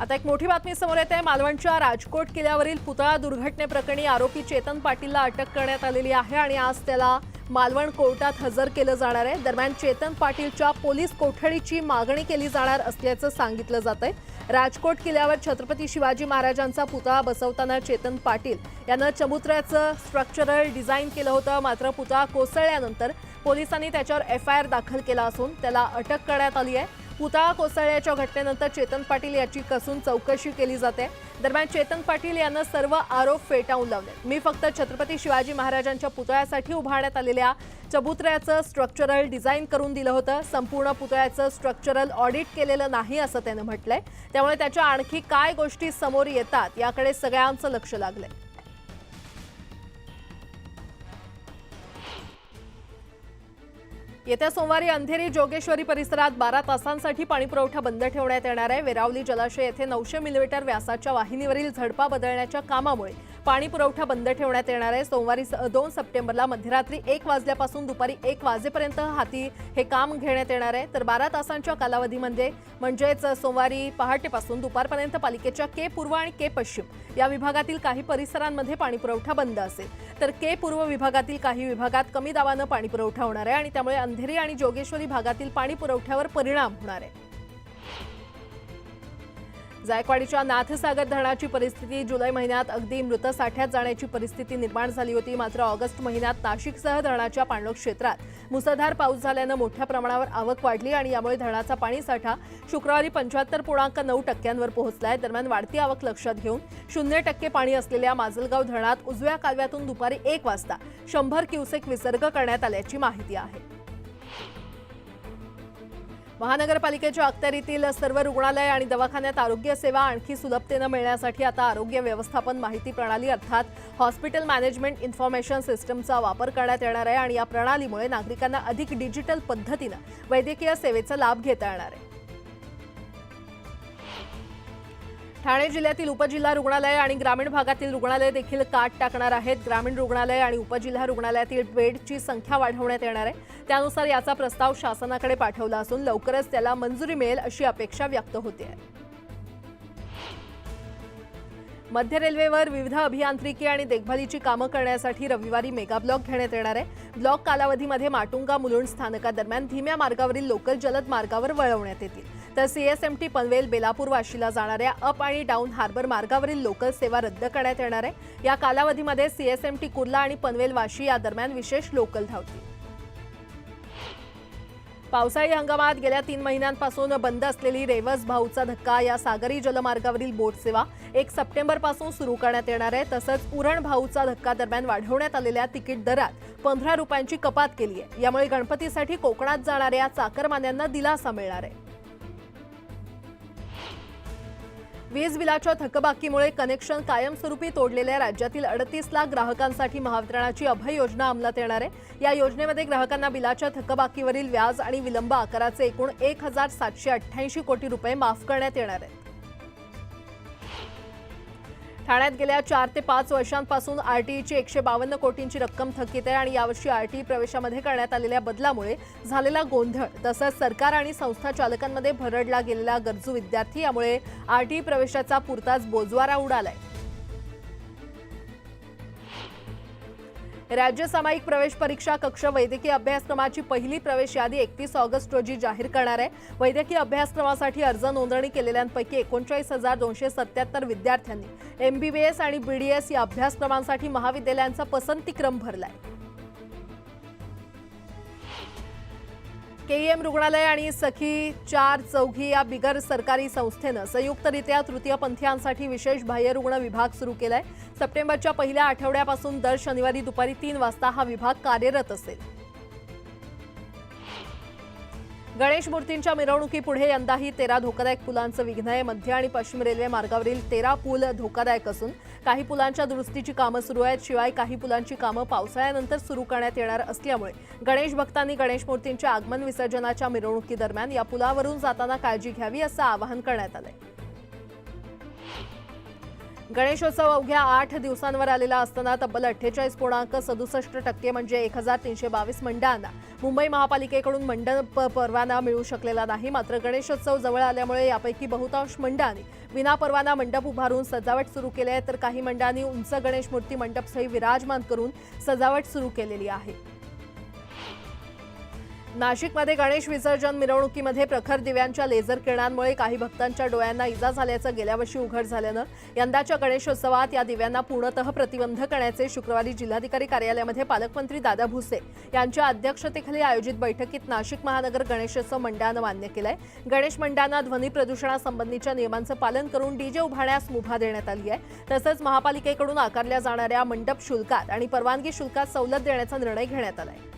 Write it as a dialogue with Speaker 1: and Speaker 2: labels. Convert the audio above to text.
Speaker 1: आता एक मोठी बातमी समोर येते. आहे मालवणच्या राजकोट किल्ल्यावरील पुतळा दुर्घटनेप्रकरणी आरोपी चेतन पाटीलला अटक करण्यात आलेली आहे आणि आज त्याला मालवण कोर्टात हजर केलं जाणार आहे. दरम्यान चेतन पाटीलच्या पोलीस कोठडीची मागणी केली जाणार असल्याचं सांगितलं जात आहे राजकोट किल्ल्यावर छत्रपती शिवाजी महाराजांचा पुतळा बसवताना चेतन पाटील यानं चमुत्र्याचं स्ट्रक्चरल डिझाईन केलं होतं. मात्र पुतळा कोसळल्यानंतर पोलिसांनी त्याच्यावर एफ आय आर दाखल केला असून त्याला अटक करण्यात आली आहे. पुतळा कोसळल्याच्या घटनेनंतर चेतन पाटील याची कसून चौकशी केली जाते. दरम्यान चेतन पाटील यानं सर्व आरोप फेटाळून लावले. मी फक्त छत्रपती शिवाजी महाराजांच्या पुतळ्यासाठी उभारण्यात आलेल्या चबुतऱ्याचं स्ट्रक्चरल डिझाईन करून दिलं होतं. संपूर्ण पुतळ्याचं स्ट्रक्चरल ऑडिट केलेलं नाही असं त्यानं म्हटलंय. त्यामुळे त्याच्या आणखी काय गोष्टी समोर येतात याकडे सगळ्यांचं लक्ष लागलंय. येत्या सोमवारी अंधेरी जोगेश्वरी परिसरात बारा तासांसाठी पाणीपुरवठा बंद ठेवण्यात येणार आहे. वेरावली जलाशय येथे नऊशे मिलीमीटर व्यासाच्या वाहिनीवरील झडपा बदलण्याच्या कामामुळे पाणीपुरवठा बंद ठेवण्यात येणार आहे. सोमवारी स- दोन सप्टेंबरला मध्यरात्री एक वाजल्यापासून दुपारी एक वाजेपर्यंत हाती हे काम घेण्यात येणार आहे. तर बारा तासांच्या कालावधीमध्ये म्हणजेच सोमवारी पहाटेपासून दुपारपर्यंत पालिकेच्या के पूर्व आणि के पश्चिम या विभागातील काही परिसरांमध्ये पाणीपुरवठा बंद असेल. तर के पूर्व विभागातील काही विभागात कमी दाबानं पाणीपुरवठा होणार आहे आणि त्यामुळे अंधेरी आणि जोगेश्वरी भागातील पाणी पुरवठ्यावर परिणाम होणार आहे. जायकवाडीच्या नाथसागर धरणाची परिस्थिती जुलै महिन्यात अगदी मृत साठ्यात जाण्याची परिस्थिती निर्माण झाली होती. मात्र ऑगस्ट महिन्यात नाशिकसह धरणाच्या पाणलोट क्षेत्रात मुसळधार पाऊस झाल्यानं मोठ्या प्रमाणावर आवक वाढली आणि यामुळे धरणाचा पाणीसाठा शुक्रवारी पंच्याहत्तर पूर्णांक नऊ टक्क्यांवर पोहोचलाय. दरम्यान वाढती आवक लक्षात घेऊन शून्य टक्के पाणी असलेल्या माजलगाव धरणात उजव्या कालव्यातून दुपारी एक वाजता शंभर क्युसेक विसर्ग करण्यात आल्याची माहिती आहे. महानगरपालिकेच्या अखत्यारीतील सर्व रुग्णालय आणि दवाखान्यात आरोग्य सेवा आणखी सुलभतेनं मिळण्यासाठी आता आरोग्य व्यवस्थापन माहिती प्रणाली अर्थात हॉस्पिटल मॅनेजमेंट इन्फॉर्मेशन सिस्टमचा वापर करण्यात येणार आहे आणि या प्रणालीमुळे नागरिकांना अधिक डिजिटल पद्धतीनं वैद्यकीय सेवेचा लाभ घेता येणार आहे. ठाणे जिल्ह्यातील उपजिल्हा रुग्णालय आणि ग्रामीण भागातील रुग्णालय देखील काट टाकणार आहेत. ग्रामीण रुग्णालय आणि उपजिल्हा रुग्णालयातील बेडची संख्या वाढवण्यात येणार आहे. त्यानुसार याचा प्रस्ताव शासनाकडे पाठवला असून लवकरच त्याला मंजुरी मिळेल अशी अपेक्षा व्यक्त होते. मध्य रेल्वेवर विविध अभियांत्रिकी आणि देखभालीची कामं करण्यासाठी रविवारी मेगा ब्लॉक घेण्यात येणार आहे. ब्लॉक कालावधीमध्ये माटुंगा मुलुंड स्थानकादरम्यान धीम्या मार्गावरील लोकल जलद मार्गावर वळवण्यात येतील. तर सीएसएमटी पनवेल बेलापूर वाशीला जाणाऱ्या अप आणि डाऊन हार्बर मार्गावरील लोकल सेवा रद्द करण्यात येणार आहे. या कालावधीमध्ये सीएसएमटी कुर्ला आणि पनवेल वाशी या दरम्यान विशेष लोकल धावतील. पावसाळी हंगामात गेल्या तीन महिन्यांपासून बंद असलेली रेवस भाऊचा धक्का या सागरी जलमार्गावरील बोट सेवा एक सप्टेंबरपासून सुरू करण्यात येणार आहे. तसंच उरण भाऊचा धक्का दरम्यान वाढवण्यात आलेल्या तिकीट दरात पंधरा रुपयांची कपात केली आहे. यामुळे गणपतीसाठी कोकणात जाणाऱ्या चाकरमान्यांना दिलासा मिळणार आहे. वीज बिलाच्या थकबाकीमुळे कनेक्शन कायमस्वरूपी तोडलेल्या राज्यातील अडतीस लाख ग्राहकांसाठी महावितरणाची अभय योजना अंमलात येणार आहे. या योजनेमध्ये ग्राहकांना बिलाच्या थकबाकीवरील व्याज आणि विलंब आकाराचे एकूण एक हजार सातशे अठ्ठ्याऐंशी कोटी रुपये माफ करण्यात येणार आहेत. ठाण्यात गेल्या चार ते पाच वर्षांपासून आरटीईची एकशे बावन्न कोटींची रक्कम थकीत आहे आणि यावर्षी आरटीई प्रवेशामध्ये करण्यात आलेल्या बदलामुळे झालेला गोंधळ तसंच सरकार आणि संस्था चालकांमध्ये भरडला गेलेला गरजू विद्यार्थी यामुळे आरटीई प्रवेशाचा पुरताच बोजवारा उडालाय. राज्य सामायिक प्रवेश परीक्षा कक्ष वैद्यकीय अभ्यासक्रमाची पहिली प्रवेश यादी एकतीस ऑगस्ट रोजी जाहीर करणार आहे. वैद्यकीय अभ्यासक्रमासाठी अर्ज नोंदणी केलेल्यांपैकी एकोणचाळीस हजार दोनशे सत्याहत्तर विद्यार्थ्यांनी एमबीबीएस आणि बीडीएस या अभ्यासक्रमांसाठी महाविद्यालयांचा पसंतीक्रम भरलाय. केईएम रुग्णालय आणि सखी चार चौघी या बिगर सरकारी संस्थेनं संयुक्तरित्या तृतीयपंथीयांसाठी विशेष बाह्यरुग्ण विभाग सुरू केलाय. सप्टेंबरच्या पहिल्या आठवड्यापासून दर शनिवारी दुपारी तीन वाजता हा विभाग कार्यरत असेल. गणेश मूर्तींच्या मिरवणुकीपुढे यंदाही तेरा धोकादायक पुलांचं विघ्न आहे. मध्य आणि पश्चिम रेल्वे मार्गावरील तेरा पूल धोकादायक असून काही पुलांच्या दुरुस्तीची कामं सुरू आहेत. शिवाय काही पुलांची कामं पावसाळ्यानंतर सुरू करण्यात येणार असल्यामुळे गणेश भक्तांनी गणेश मूर्तींच्या आगमन विसर्जनाच्या मिरवणुकीदरम्यान या पुलावरून जाताना काळजी घ्यावी असं आवाहन करण्यात आलंय. गणेशोत्सव अवघ्या आठ दिवसांवर आलेला असताना तब्बल अठ्ठेचाळीस पूर्णांक सदुसष्ट टक्के म्हणजे एक हजार तीनशे बावीस मंडळांना मुंबई महापालिकेकडून मंडप परवाना मिळू शकलेला नाही मात्र गणेशोत्सव जवळ आल्यामुळे यापैकी बहुतांश मंडळांनी विनापरवाना मंडप उभारून सजावट सुरू केली आहे तर काही मंडळांनी उंच गणेश मूर्ती मंडपसही विराजमान करून सजावट सुरू केलेली आहे. नाशिकमध्ये गणेश विसर्जन मिरवणुकीमध्ये प्रखर दिव्यांच्या लेझर किरणांमुळे काही भक्तांच्या डोळ्यांना इजा झाल्याचं गेल्या वर्षी उघड झाल्यानं यंदाच्या गणेशोत्सवात या दिव्यांना पूर्णतः प्रतिबंध करण्याचे शुक्रवारी जिल्हाधिकारी कार्यालयामध्ये पालकमंत्री दादा भुसे यांच्या अध्यक्षतेखाली आयोजित बैठकीत नाशिक महानगर गणेशोत्सव मंडळानं मान्य केलंय. गणेश मंडळांना ध्वनी प्रदूषणासंबंधीच्या नियमांचं पालन करून डीजे उभारण्यास मुभा देण्यात आली आहे. तसंच महापालिकेकडून आकारल्या जाणाऱ्या मंडप शुल्कात आणि परवानगी शुल्कात सवलत देण्याचा निर्णय घेण्यात आला आहे